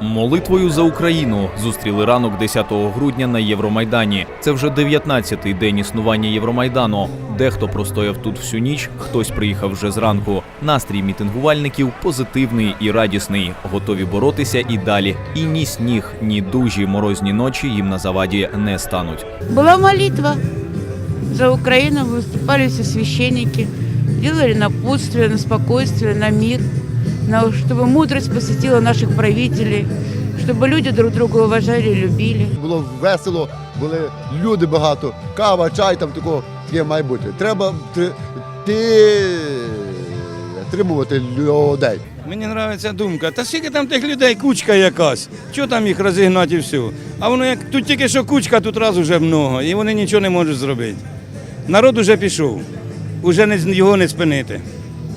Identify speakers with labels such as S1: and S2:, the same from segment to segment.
S1: Молитвою за Україну зустріли ранок 10 грудня на Євромайдані. Це вже 19-й день існування Євромайдану. Дехто простояв тут всю ніч, хтось приїхав вже зранку. Настрій мітингувальників позитивний і радісний, готові боротися і далі. І ні сніг, ні дужі морозні ночі їм на заваді не стануть.
S2: Была молитва за Украину, выступали все священники, делали напутствие на спокойствие, на мир, чтобы мудрость посетила наших правителей, чтобы люди друг друга уважали и любили.
S3: Було весело, були люди багато, кава, чай там такого є має бути. Треба ти, ти тримувати людей.
S4: Мені подобається думка. Та скільки там тих людей, кучка якась. Чого там їх розігнати і все? А воно як тут тільки що кучка, тут раз уже много, і вони нічого не можуть зробити. Народ уже пішов, уже не, його не спинити.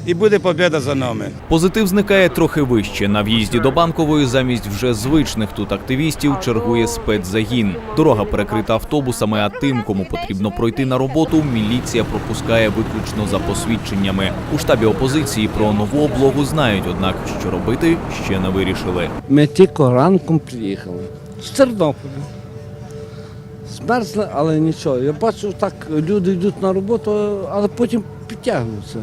S4: І буде побіда за нами.
S1: Позитив зникає трохи вище. На в'їзді до банкової замість вже звичних тут активістів чергує спецзагін. Дорога перекрита автобусами, а тим, кому потрібно пройти на роботу, міліція пропускає виключно за посвідченнями. У штабі опозиції про нову облогу знають, однак що робити ще не вирішили.
S5: Ми тільки ранком приїхали з Тернополя. Змерзли, але нічого. Я бачу, так люди йдуть на роботу, але потім підтягнуться.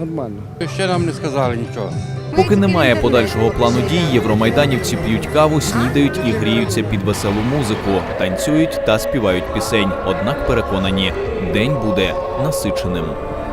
S5: Нормально.
S6: Ще нам не сказали нічого.
S1: Поки немає подальшого плану дій, євромайданівці п'ють каву, снідають і гріються під веселу музику, танцюють та співають пісень. Однак переконані, день буде насиченим.